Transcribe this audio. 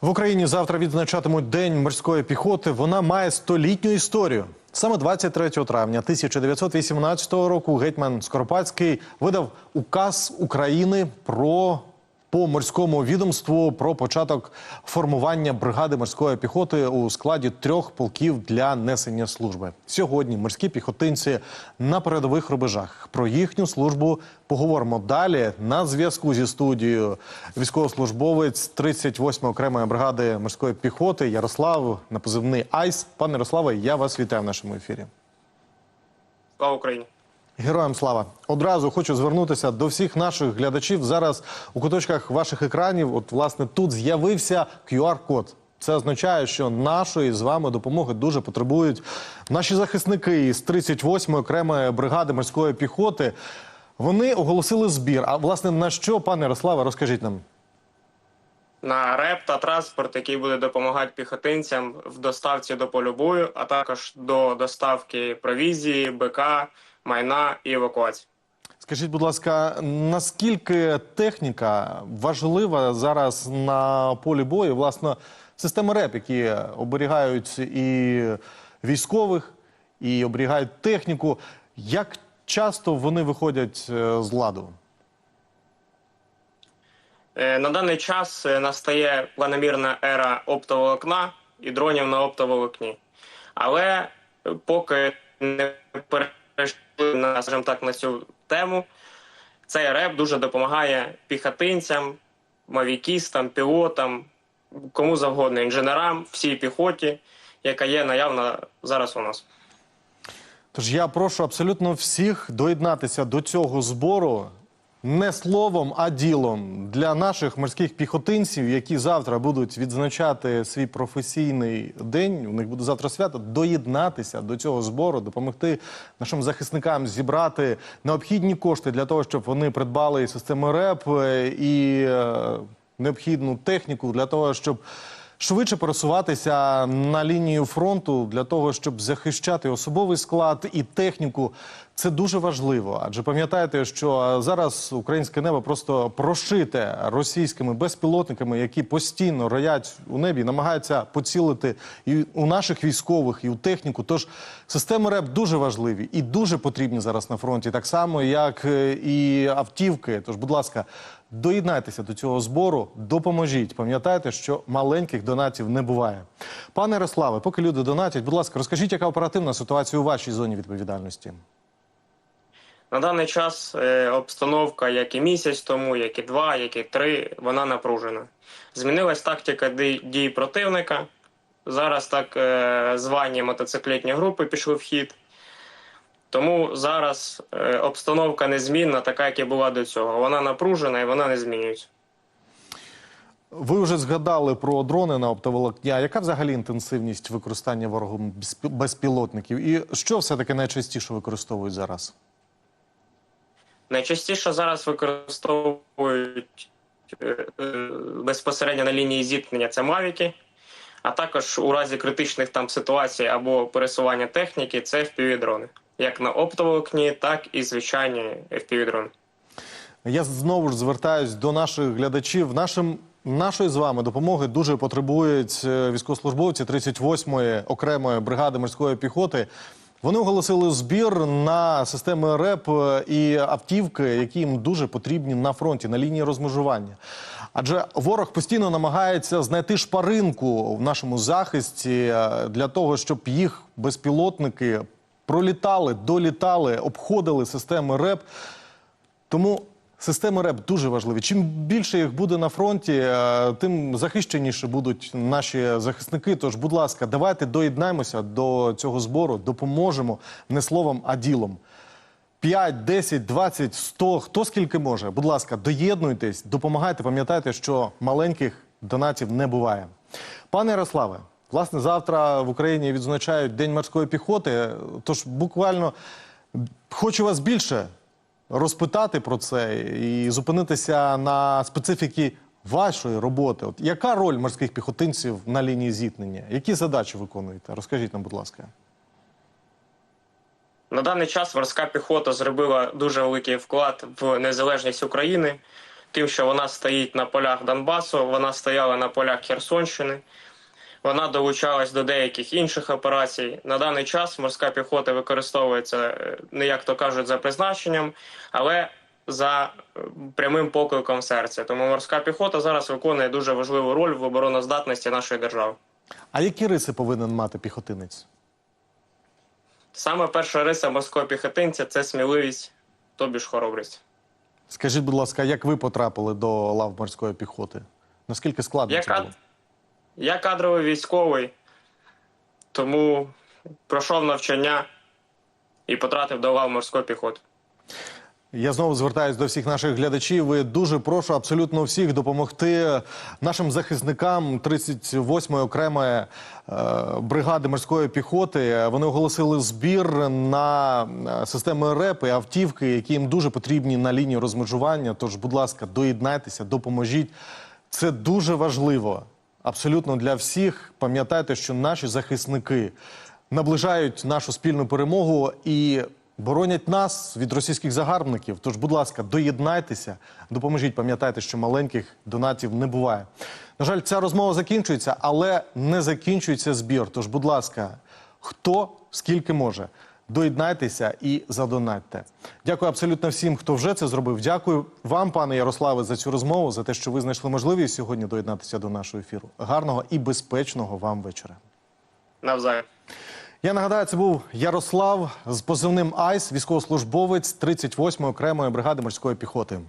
В Україні завтра відзначатимуть День морської піхоти. Вона має столітню історію. Саме 23 травня 1918 року гетьман Скоропадський видав указ України про по морському відомству про початок формування бригади морської піхоти у складі трьох полків для несення служби. Сьогодні морські піхотинці на передових рубежах. Про їхню службу поговоримо далі. На зв'язку зі студією військовослужбовець 38 окремої бригади морської піхоти Ярослав на позивний Айс. Пане Ярославе, я вас вітаю в нашому ефірі. Слава Україні! Героям слава! Одразу хочу звернутися до всіх наших глядачів. Зараз у куточках ваших екранів, от власне тут з'явився QR-код. Це означає, що нашої з вами допомоги дуже потребують наші захисники із 38-ї окремої бригади морської піхоти. Вони оголосили збір. А власне на що, пане Ярославе, розкажіть нам? На РЕП та транспорт, який буде допомагати піхотинцям в доставці до полю бою, а також до доставки провізії, БК, майна і евакуації. Скажіть, будь ласка, наскільки техніка важлива зараз на полі бою? Власне, системи РЕП, які оберігають і військових, і оберігають техніку. Як часто вони виходять е, з ладу? Е, На даний час е, настає планомірна ера оптоволокна і дронів на оптоволокні. Але поки не перейшли на, скажімо так, на цю тему, цей РЕП дуже допомагає піхотинцям, мавікістам, пілотам, кому завгодно, інженерам, всій піхоті, яка є наявна зараз у нас. Тож я прошу абсолютно всіх доєднатися до цього збору не словом, а ділом для наших морських піхотинців, які завтра будуть відзначати свій професійний день. У них буде завтра свято. Доєднатися до цього збору, допомогти нашим захисникам зібрати необхідні кошти для того, щоб вони придбали системи РЕП е, і е, необхідну техніку для того, щоб швидше пересуватися на лінію фронту для того, щоб захищати особовий склад і техніку. Це дуже важливо, адже пам'ятаєте, що зараз українське небо просто прошите російськими безпілотниками, які постійно роять у небі, намагаються поцілити і у наших військових, і у техніку. Тож системи РЕП дуже важливі і дуже потрібні зараз на фронті, так само як е, і автівки. Тож, будь ласка, доєднайтеся до цього збору, допоможіть. Пам'ятайте, що маленьких донатів не буває. Пане Ярославе, поки люди донатять, будь ласка, розкажіть, яка оперативна ситуація у вашій зоні відповідальності? На даний час е, обстановка, як і місяць тому, як і два, як і три, вона напружена. Змінилась тактика дій, противника. Зараз так е, звані мотоциклетні групи пішли в хід. Тому зараз е, обстановка незмінна, така, як і була до цього. Вона напружена і вона не змінюється. Ви вже згадали про дрони на оптоволокні. А яка взагалі інтенсивність використання ворогом безпілотників? І що все-таки найчастіше використовують зараз? Найчастіше зараз використовують е, е, безпосередньо на лінії зіткнення це мавіки, а також у разі критичних там ситуацій або пересування техніки це FPV-дрони. Як на оптоволокні, так і звичайні FPV-дрони. Я знову ж звертаюсь до наших глядачів. Нашим нашої з вами допомоги дуже потребують е, військовослужбовці 38-ї окремої бригади морської піхоти. Вони оголосили збір на системи РЕП е, і автівки, які їм дуже потрібні на фронті, на лінії розмежування. Адже ворог постійно намагається знайти шпаринку в нашому захисті е, для того, щоб їх безпілотники пролітали, долітали, обходили системи РЕП. Тому системи РЕП дуже важливі. Чим більше їх буде на фронті, е, тим захищеніше будуть наші захисники. Тож, будь ласка, давайте доєднаємося до цього збору, допоможемо не словом, а ділом. 5, 10, 20, 100, хто скільки може. Будь ласка, доєднуйтесь, допомагайте. Пам'ятайте, що маленьких донатів не буває. Пане Ярославе, власне, завтра в Україні відзначають День морської піхоти. Тож буквально хочу вас більше розпитати про це і зупинитися на специфіки вашої роботи. От яка роль морських піхотинців на лінії зіткнення? Які задачі виконуєте? Розкажіть нам, будь ласка. На даний час морська піхота зробила дуже великий вклад в незалежність України, тим, що вона стоїть на полях Донбасу, вона стояла на полях Херсонщини. Вона долучалась до деяких інших операцій. На даний час морська піхота використовується е, не як то кажуть за призначенням, але за е, прямим покликом серця. Тому морська піхота зараз виконує дуже важливу роль в обороноздатності нашої держави. А які риси повинен мати піхотинець? Саме перша риса морського піхотинця це сміливість, тобі ж хоробрість. Скажіть, будь ласка, як ви потрапили до лав морської піхоти? Наскільки складно Я, це було? Я кадровий військовий, тому пройшов навчання і потрапив до лав морської піхоти. Я знову звертаюся до всіх наших глядачів. І дуже прошу абсолютно всіх допомогти нашим захисникам 38-ї окремої е, бригади морської піхоти. Вони оголосили збір на е, системи РЕП і автівки, які їм дуже потрібні на лінії розмежування. Тож, будь ласка, доєднайтеся, допоможіть. Це дуже важливо. Абсолютно для всіх. Пам'ятайте, що наші захисники наближають нашу спільну перемогу і боронять нас від російських загарбників. Тож, будь ласка, доєднайтеся, допоможіть. Пам'ятайте, що маленьких донатів не буває. На жаль, ця розмова закінчується, але не закінчується збір. Тож, будь ласка, хто скільки може. Доєднайтеся і задонатьте. Дякую абсолютно всім, хто вже це зробив. Дякую вам, пане Ярославе, за цю розмову, за те, що ви знайшли можливість сьогодні доєднатися до нашого ефіру. Гарного і безпечного вам вечора. Навзаєм. Я нагадаю, це був Ярослав з позивним Айс, військовослужбовець 38-ї окремої бригади морської піхоти.